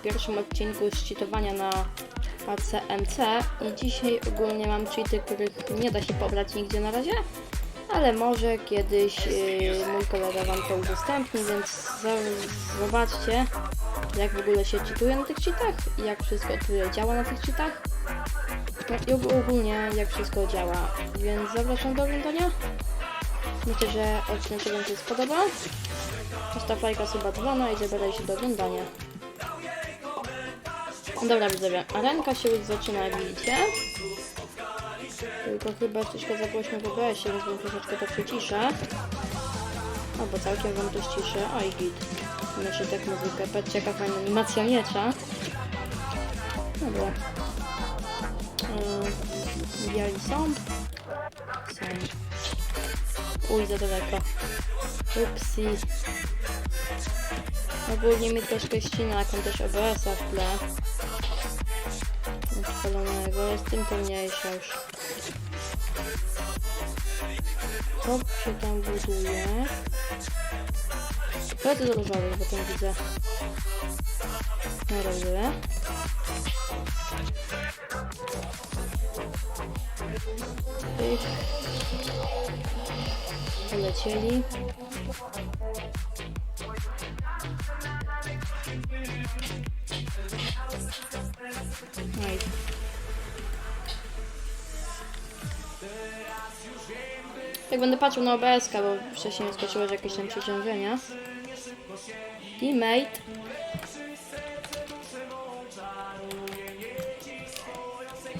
w pierwszym odcinku z cheatowania na ACMC i dzisiaj ogólnie mam cheaty, których nie da się pobrać nigdzie na razie, ale może kiedyś yy, mój kolega Wam to udostępni, więc zobaczcie jak w ogóle się cheatuje na tych cheatach jak wszystko tutaj działa na tych cheatach. No i og- ogólnie jak wszystko działa, więc zapraszam do oglądania. Myślę, że odcinek Wam się spodoba. Zostaw lajka, suba, dzwona i zabieraj się do oglądania. Dobra widzowie, arenka się już zaczyna jak widzicie. Tylko chyba troszkę za głośno w OBS-ie, więc wam troszeczkę to przyciszę. Albo całkiem wam to ściszę. Oj git. Znaczy tak muzykę. Patrzcie jaka fajna animacja miecza. Dobra. Yy, biali są? Są. Uj, za daleko. Upsi. Ogólnie mi troszkę ścina, jak też OBS-a w tle. Odpalonego, jest tym pełniejsza już. Się tam buduje. Polecę do różowych, bo tam widzę. No rozumiem. Tych. Polecieli. Jak będę patrzył na obs bo wcześniej że jakieś tam przeciążenia. Teammate.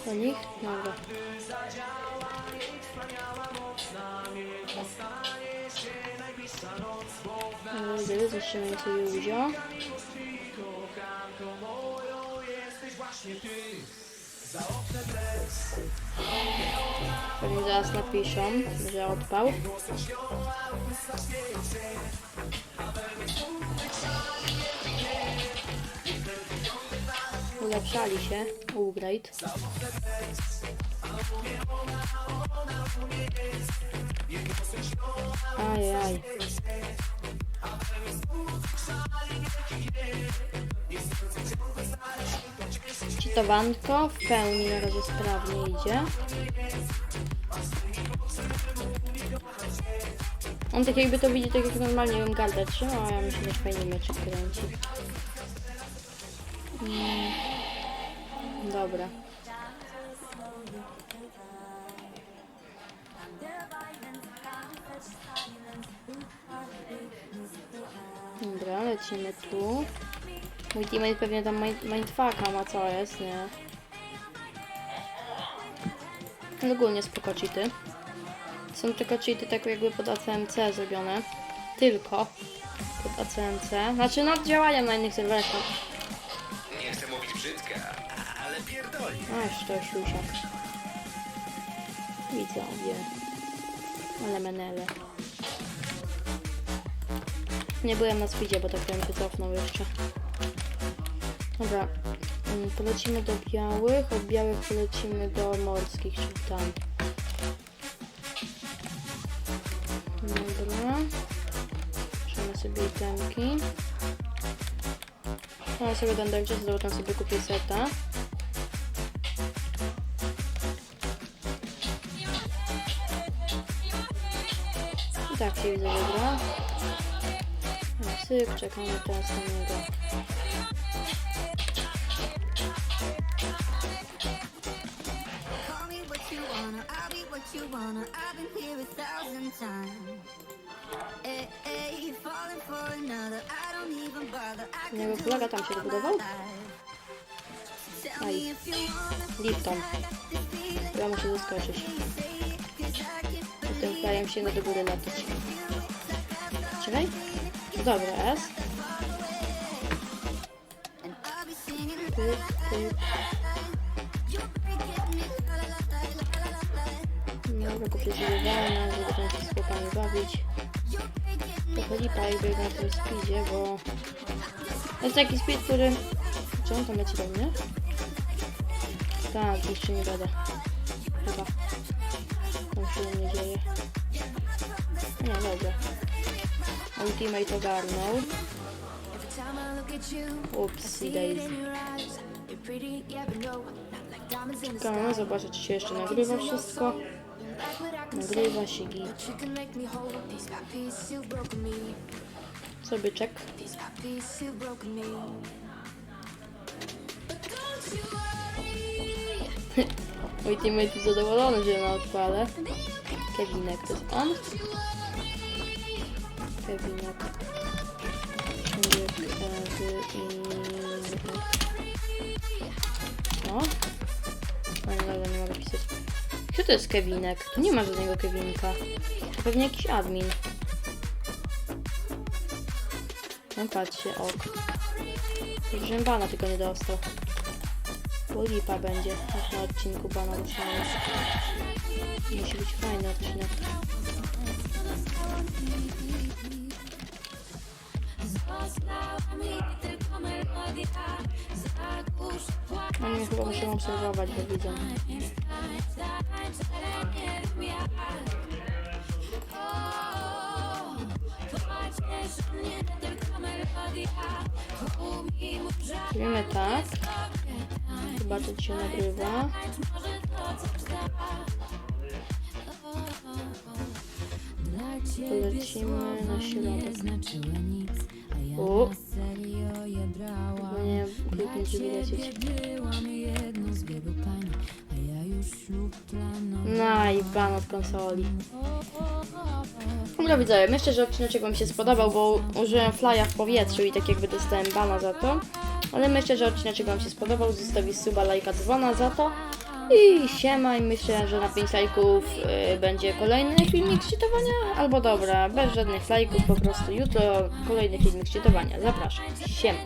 Do nich? Dobra. Widzę, zatrzymający Józio. Pewnie zaraz napiszą, że odpał. Ulepszali się. Upgrade. Ajaj. Czytowanko w pełni razie sprawnie idzie. On tak jakby to widzi tak jak normalnie bym gardę trzymał, a ja myślę, że fajnie meczek kręci. Mm. Dobra. Dobra, lecimy tu. Mój teammate pewnie tam mind- mindfucka ma co jest, nie? Ale Ogólnie spoko cheaty. Są tylko cheaty tak jakby pod ACMC zrobione. Tylko pod ACMC. Znaczy no działają na innych serwerach. Nie chcę mówić brzydko, ale pierdoli. Aż to szlusiak. Widzowie. Ale menele. Nie byłem na speedzie, bo tak bym się cofnął jeszcze. Dobra. mm, Polecimy do białych, od białych polecimy do morskich, czyli tam. Dobra. Przejmę sobie itemki. Ja sobie ten dajcie, zobaczę sobie kupię seta. I tak się widzę. No, Syk, czekamy teraz na niego. Do kolega it tam się. Tell Aj. Lipton. Ja muszę zaskoczyć. I tym krajem się do góry latać. Czekaj. Dobra, S. And I'll Dobra, sobie walnę, żeby tam się z chłopami bawić. Trochę lipa jak biegł na tym speedzie, bo... To jest taki speed, który... Czy on tam leci do mnie? Tak, jeszcze nie gada. Chyba. Tam się nie dzieje. Nie, dobra. On teammate ogarnął. Upsi daisy. Czekamy, zobaczę czy się jeszcze nagrywa wszystko. Nagrywa się git. Sobie czek. Mój teammate zadowolony, że na odpalę. Kevinek, to jest on? Kevinek. Kevinek. No. To jest Kevinek? Tu nie ma żadnego Kevinka. To pewnie jakiś admin. No patrzcie, ok. Żebym bana tylko nie dostał. Bo lipa będzie, na odcinku bana dostałem. Musi być fajny odcinek. No nie, chyba muszę obserwować, bo widzę. Robimy tak. Zobaczę, czy się nagrywa. Polecimy na środek. Chyba nie kliknij, żeby lecieć. No i ban od konsoli. Dobra widzowie, myślę, że odcinek Wam się spodobał, bo użyłem flya w powietrzu i tak jakby dostałem bana za to. Ale myślę, że odcinek Wam się spodobał, zostawi suba, lajka, dzwona za to. I siema i myślę, że na 5 lajków y, będzie kolejny filmik z czytowania. Albo dobra, bez żadnych lajków, po prostu jutro kolejny filmik z czytowania. Zapraszam. Siema.